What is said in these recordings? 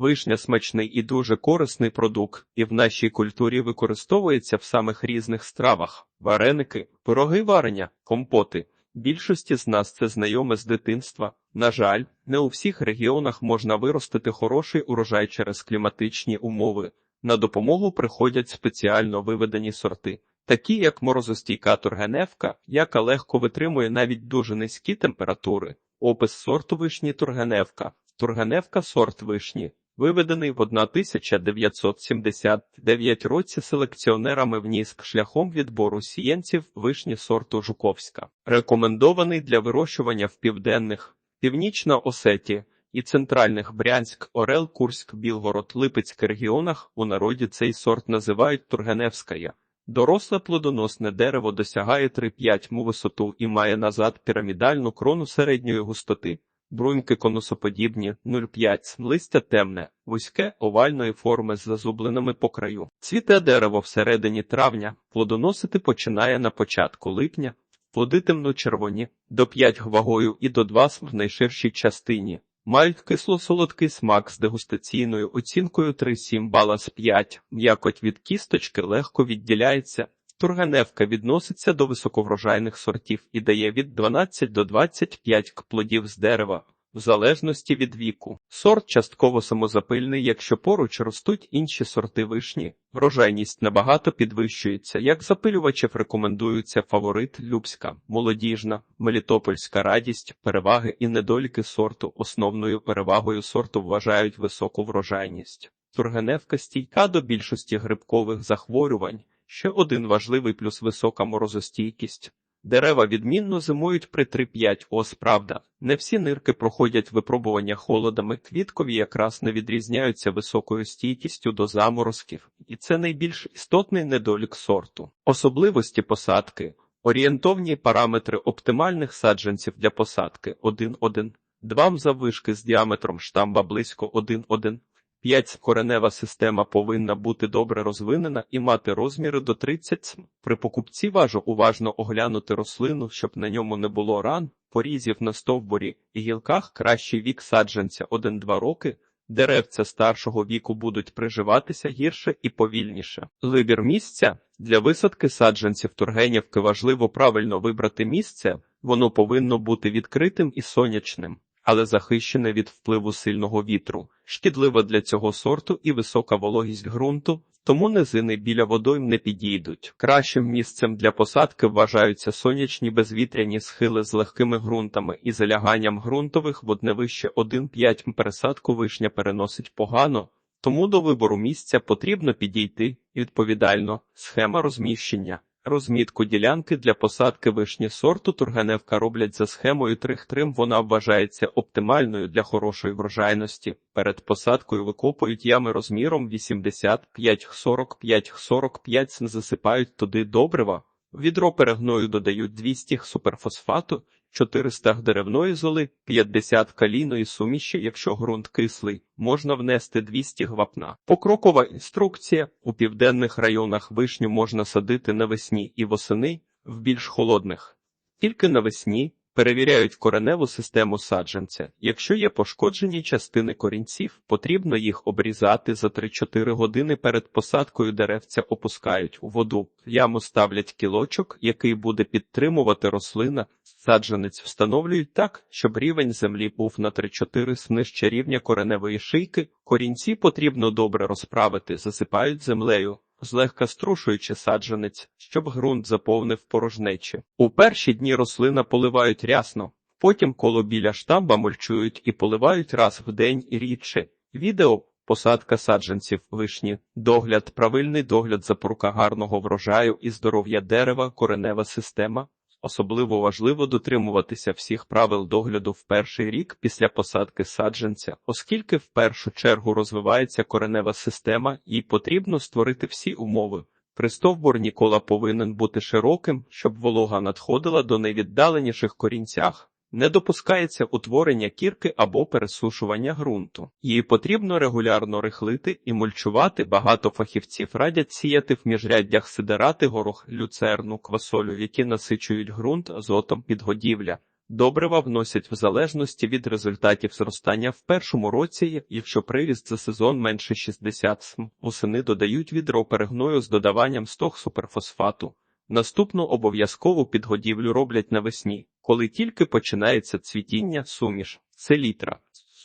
Вишня смачний і дуже корисний продукт, і в нашій культурі використовується в самих різних стравах: вареники, пироги варення, компоти. Більшості з нас це знайоме з дитинства. На жаль, не у всіх регіонах можна виростити хороший урожай через кліматичні умови. На допомогу приходять спеціально виведені сорти, такі як морозостійка тургеневка, яка легко витримує навіть дуже низькі температури. Опис сорту вишні тургеневка. Тургеневка сорт вишні. Виведений в 1979 році селекціонерами в Ніск шляхом відбору сіянців вишні сорту Жуковська, рекомендований для вирощування в південних, північна Осетія і центральних Брянськ, Орел, Курськ, Білгород, Липецьк регіонах у народі цей сорт називають Тургеневськая. Доросле плодоносне дерево досягає 3-5 му висоту і має назад пірамідальну крону середньої густоти. Бруньки конусоподібні, 0,5, листя темне, вузьке, овальної форми з зазубленими по краю. Цвіте дерево всередині травня, плодоносити починає на початку липня, плоди темно-червоні, до 5 вагою і до 2 в найширшій частині. Мають кисло-солодкий смак з дегустаційною оцінкою 3,7 бала з 5. М'якоть від кісточки легко відділяється. Турганевка відноситься до високоврожайних сортів і дає від 12 до 25 плодів з дерева, в залежності від віку. Сорт частково самозапильний, якщо поруч ростуть інші сорти вишні. Врожайність набагато підвищується. Як запилювачів рекомендуються фаворит Любська, молодіжна, Мелітопольська радість, переваги і недоліки сорту. Основною перевагою сорту вважають високу врожайність. Тургеневка стійка до більшості грибкових захворювань. Ще один важливий плюс висока морозостійкість. Дерева відмінно зимують при 3-5 ос, правда. Не всі нирки проходять випробування холодами, квіткові якраз не відрізняються високою стійкістю до заморозків, і це найбільш істотний недолік сорту. Особливості посадки, орієнтовні параметри оптимальних саджанців для посадки 1,1, 2 заввишки з діаметром штамба близько 1,1, 5. Коренева система повинна бути добре розвинена і мати розміри до 30 см. При покупці важу уважно оглянути рослину, щоб на ньому не було ран, порізів на стовбурі і гілках кращий вік саджанця 1-2 роки. Деревця старшого віку будуть приживатися гірше і повільніше. Вибір місця для висадки саджанців Тургенівки важливо правильно вибрати місце, воно повинно бути відкритим і сонячним але захищене від впливу сильного вітру, шкідлива для цього сорту і висока вологість ґрунту, тому низини біля водойм не підійдуть. Кращим місцем для посадки вважаються сонячні безвітряні схили з легкими ґрунтами і заляганням ґрунтових вод не вище 1,5 пересадку вишня переносить погано. Тому до вибору місця потрібно підійти відповідально схема розміщення. Розмітку ділянки для посадки вишні сорту тургеневка роблять за схемою трих-трим. Вона вважається оптимальною для хорошої врожайності. Перед посадкою викопують ями розміром 85-45-45 засипають туди добрива. Відро перегною додають 200 суперфосфату, 400 деревної золи, 50 калійної суміші, якщо ґрунт кислий, можна внести 200 гвапна. Покрокова інструкція у південних районах вишню можна садити навесні і восени, в більш холодних. Тільки навесні Перевіряють кореневу систему саджанця. Якщо є пошкоджені частини корінців, потрібно їх обрізати за 3-4 години перед посадкою деревця опускають у воду. Яму ставлять кілочок, який буде підтримувати рослина. Саджанець встановлюють так, щоб рівень землі був на 3-4 нижче рівня кореневої шийки. Корінці потрібно добре розправити, засипають землею злегка струшуючи саджанець, щоб ґрунт заповнив порожнечі. У перші дні рослина поливають рясно, потім коло біля штамба мульчують і поливають раз в день і рідше. Відео посадка саджанців вишні, догляд, правильний догляд запорука гарного врожаю і здоров'я дерева, коренева система. Особливо важливо дотримуватися всіх правил догляду в перший рік після посадки саджанця, оскільки в першу чергу розвивається коренева система і потрібно створити всі умови. Пристовбур Нікола повинен бути широким, щоб волога надходила до найвіддаленіших корінцях. Не допускається утворення кірки або пересушування ґрунту. Її потрібно регулярно рихлити і мульчувати. Багато фахівців радять сіяти в міжряддях сидерати горох, люцерну, квасолю, які насичують ґрунт азотом підгодівля. Добрива вносять в залежності від результатів зростання в першому році, якщо приріст за сезон менше 60 см. Восени додають відро перегною з додаванням стог суперфосфату. Наступну обов'язкову підгодівлю роблять навесні, коли тільки починається цвітіння суміш, селітра.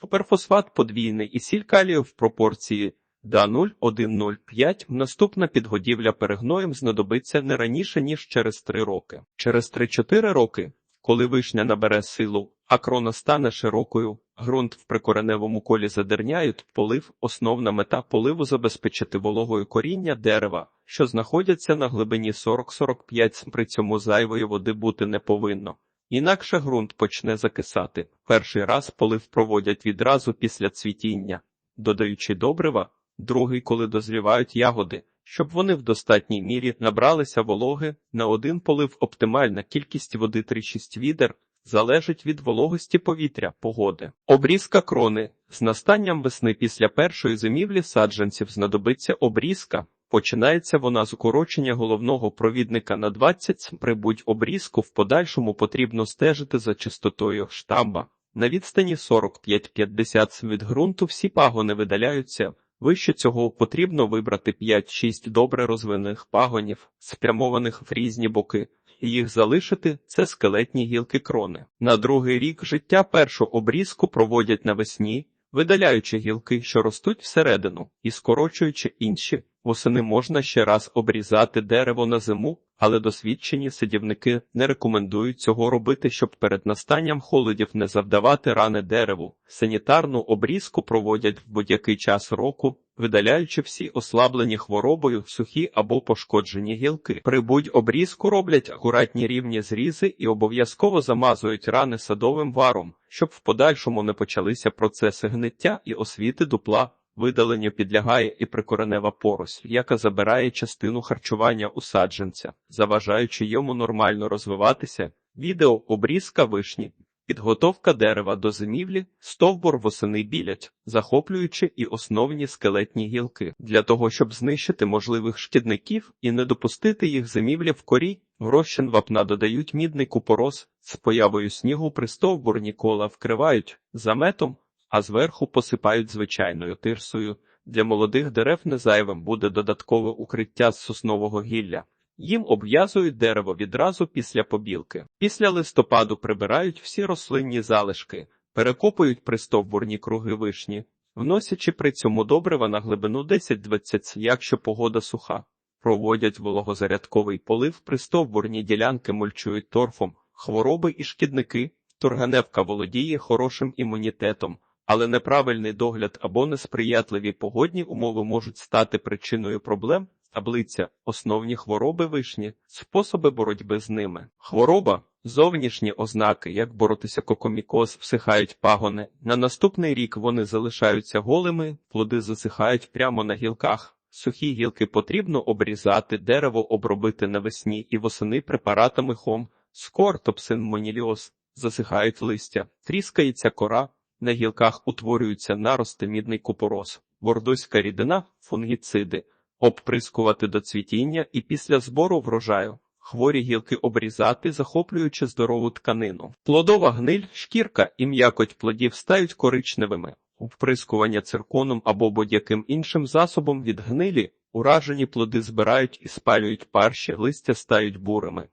Суперфосфат подвійний і сіль калію в пропорції да 0,105. Наступна підгодівля перегноєм знадобиться не раніше, ніж через 3 роки. Через 3-4 роки, коли вишня набере силу, а крона стане широкою, ґрунт в прикореневому колі задерняють, полив, основна мета поливу забезпечити вологою коріння дерева, що знаходяться на глибині 40-45 см, при цьому зайвої води бути не повинно. Інакше ґрунт почне закисати. Перший раз полив проводять відразу після цвітіння, додаючи добрива, другий, коли дозрівають ягоди, щоб вони в достатній мірі набралися вологи, на один полив оптимальна кількість води 3-6 відер, залежить від вологості повітря, погоди. Обрізка крони. З настанням весни після першої зимівлі саджанців знадобиться обрізка. Починається вона з укорочення головного провідника на 20 см. При будь-обрізку в подальшому потрібно стежити за чистотою штамба. На відстані 45-50 см від ґрунту всі пагони видаляються. Вище цього потрібно вибрати 5-6 добре розвинених пагонів, спрямованих в різні боки, і їх залишити це скелетні гілки крони. На другий рік життя першу обрізку проводять навесні, видаляючи гілки, що ростуть всередину, і скорочуючи інші. Восени можна ще раз обрізати дерево на зиму, але досвідчені садівники не рекомендують цього робити, щоб перед настанням холодів не завдавати рани дереву. Санітарну обрізку проводять в будь-який час року, видаляючи всі ослаблені хворобою, сухі або пошкоджені гілки. При будь-обрізку роблять акуратні рівні зрізи і обов'язково замазують рани садовим варом, щоб в подальшому не почалися процеси гниття і освіти дупла. Видаленню підлягає і прикоренева поросль, яка забирає частину харчування у саджанця, заважаючи йому нормально розвиватися. Відео обрізка вишні, підготовка дерева до зимівлі, стовбур восени білять, захоплюючи і основні скелетні гілки. Для того, щоб знищити можливих шкідників і не допустити їх зимівлі в корі, в розчин вапна додають мідний купорос, з появою снігу при стовбурні кола вкривають заметом, а зверху посипають звичайною тирсою. Для молодих дерев незайвим буде додаткове укриття з соснового гілля. Їм обв'язують дерево відразу після побілки. Після листопаду прибирають всі рослинні залишки, перекопують пристовбурні круги вишні, вносячи при цьому добрива на глибину 10-20, якщо погода суха. Проводять вологозарядковий полив, пристовбурні ділянки мульчують торфом, хвороби і шкідники. Турганевка володіє хорошим імунітетом, але неправильний догляд або несприятливі погодні умови можуть стати причиною проблем. Таблиця основні хвороби вишні, способи боротьби з ними. Хвороба зовнішні ознаки, як боротися кокомікоз, всихають пагони. На наступний рік вони залишаються голими, плоди засихають прямо на гілках. Сухі гілки потрібно обрізати, дерево обробити навесні і восени препаратами хом, скор, топсин, засихають листя, тріскається кора, на гілках утворюються нарости мідний купорос, бордоська рідина, фунгіциди, обприскувати до цвітіння і після збору врожаю. Хворі гілки обрізати, захоплюючи здорову тканину. Плодова гниль, шкірка і м'якоть плодів стають коричневими. Вприскування цирконом або будь-яким іншим засобом від гнилі, уражені плоди збирають і спалюють парші, листя стають бурими.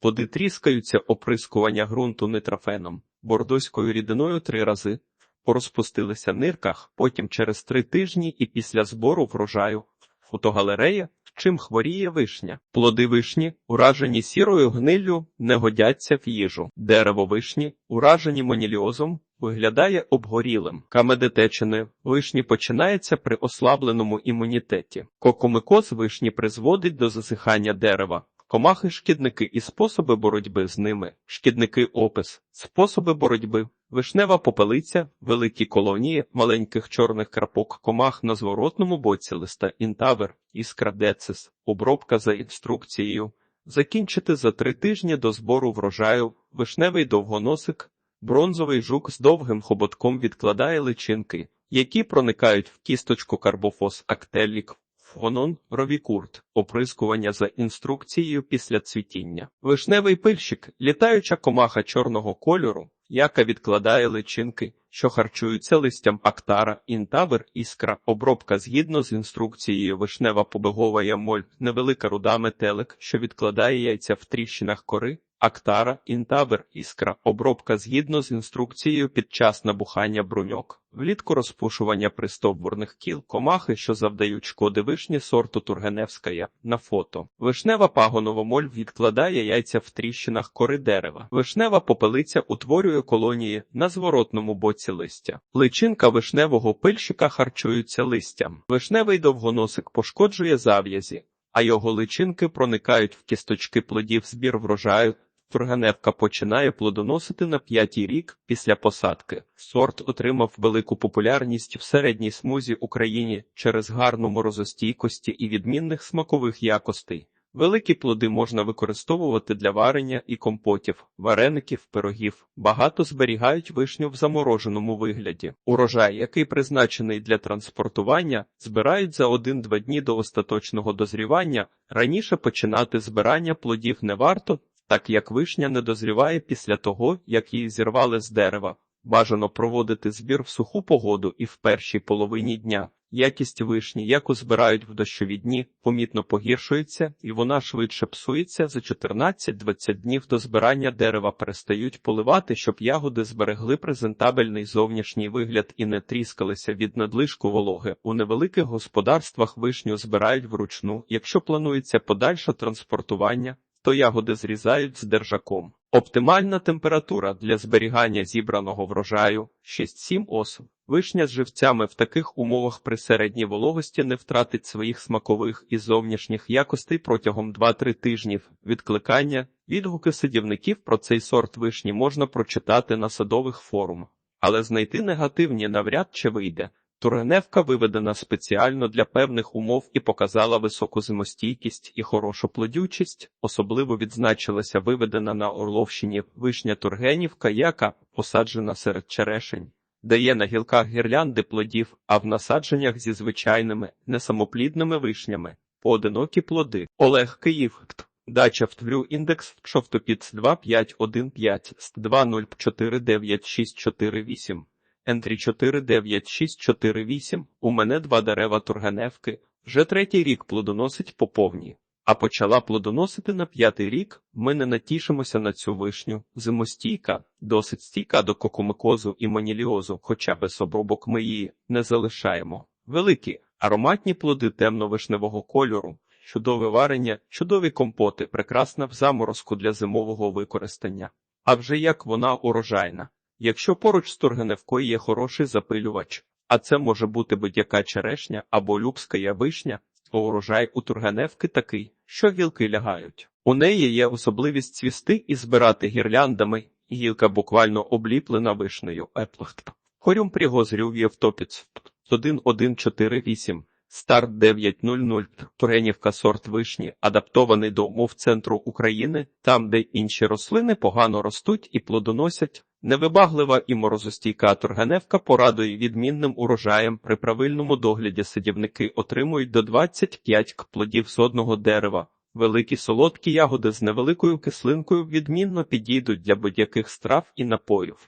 Плоди тріскаються оприскування ґрунту нитрофеном, бордоською рідиною три рази, порозпустилися нирках, потім через три тижні і після збору врожаю. Фотогалерея, чим хворіє вишня. Плоди вишні, уражені сірою гниллю, не годяться в їжу. Дерево вишні, уражені моніліозом, виглядає обгорілим. Камедетечини вишні починається при ослабленому імунітеті. Кокомикоз вишні призводить до засихання дерева. Комахи шкідники і способи боротьби з ними. Шкідники опис, способи боротьби. Вишнева попелиця, великі колонії маленьких чорних крапок комах на зворотному боці листа інтавер, іскра децис, обробка за інструкцією. Закінчити за три тижні до збору врожаю, вишневий довгоносик, бронзовий жук з довгим хоботком відкладає личинки, які проникають в кісточку карбофос актелік, Фонон, ровікурт, оприскування за інструкцією після цвітіння. Вишневий пильщик, літаюча комаха чорного кольору, яка відкладає личинки, що харчуються листям актара, інтавер, іскра, обробка згідно з інструкцією. Вишнева побегова ямоль, невелика руда метелик, що відкладає яйця в тріщинах кори, актара, інтавер, іскра, обробка згідно з інструкцією під час набухання бруньок. Влітку розпушування пристовбурних кіл, комахи, що завдають шкоди вишні сорту Тургеневськая, на фото. Вишнева пагонова моль відкладає яйця в тріщинах кори дерева. Вишнева попелиця утворює колонії на зворотному боці листя. Личинка вишневого пильщика харчуються листям. Вишневий довгоносик пошкоджує зав'язі, а його личинки проникають в кісточки плодів збір врожаю. Турганевка починає плодоносити на п'ятій рік після посадки. Сорт отримав велику популярність в середній смузі Україні через гарну морозостійкості і відмінних смакових якостей. Великі плоди можна використовувати для варення і компотів, вареників, пирогів. Багато зберігають вишню в замороженому вигляді. Урожай, який призначений для транспортування, збирають за 1-2 дні до остаточного дозрівання. Раніше починати збирання плодів не варто, так як вишня не дозріває після того, як її зірвали з дерева. Бажано проводити збір в суху погоду і в першій половині дня. Якість вишні, яку збирають в дощові дні, помітно погіршується, і вона швидше псується за 14-20 днів до збирання дерева перестають поливати, щоб ягоди зберегли презентабельний зовнішній вигляд і не тріскалися від надлишку вологи. У невеликих господарствах вишню збирають вручну, якщо планується подальше транспортування, то ягоди зрізають з держаком. Оптимальна температура для зберігання зібраного врожаю 6-7 ос. Вишня з живцями в таких умовах при середній вологості не втратить своїх смакових і зовнішніх якостей протягом 2-3 тижнів. Відкликання, відгуки садівників про цей сорт вишні можна прочитати на садових форумах, але знайти негативні навряд чи вийде. Тургеневка виведена спеціально для певних умов і показала високу зимостійкість і хорошу плодючість. Особливо відзначилася виведена на Орловщині вишня Тургенівка, яка посаджена серед черешень. Дає на гілках гірлянди плодів, а в насадженнях зі звичайними несамоплідними вишнями поодинокі плоди. Олег Київ. Дача втврю індекс шовтопіц 2515 ст 2049648. Ентрі 49648. У мене два дерева турганевки. Вже третій рік плодоносить по повній. А почала плодоносити на п'ятий рік. Ми не натішимося на цю вишню. Зимостійка, досить стійка до кокомикозу і маніліозу, хоча без обробок ми її не залишаємо. Великі, ароматні плоди темно-вишневого кольору, чудове варення, чудові компоти, прекрасна в заморозку для зимового використання. А вже як вона урожайна. Якщо поруч з Тургеневкою є хороший запилювач, а це може бути будь-яка черешня або любська вишня, то урожай у Тургеневки такий, що гілки лягають. У неї є особливість цвісти і збирати гірляндами, гілка буквально обліплена вишнею. Еплахт. Хорюм пригозрюв Євтопіц. 1148. Старт 900. Туренівка сорт вишні, адаптований до умов центру України, там, де інші рослини погано ростуть і плодоносять. Невибаглива і морозостійка торганевка порадує відмінним урожаєм. При правильному догляді садівники отримують до 25 к плодів з одного дерева. Великі солодкі ягоди з невеликою кислинкою відмінно підійдуть для будь-яких страв і напоїв.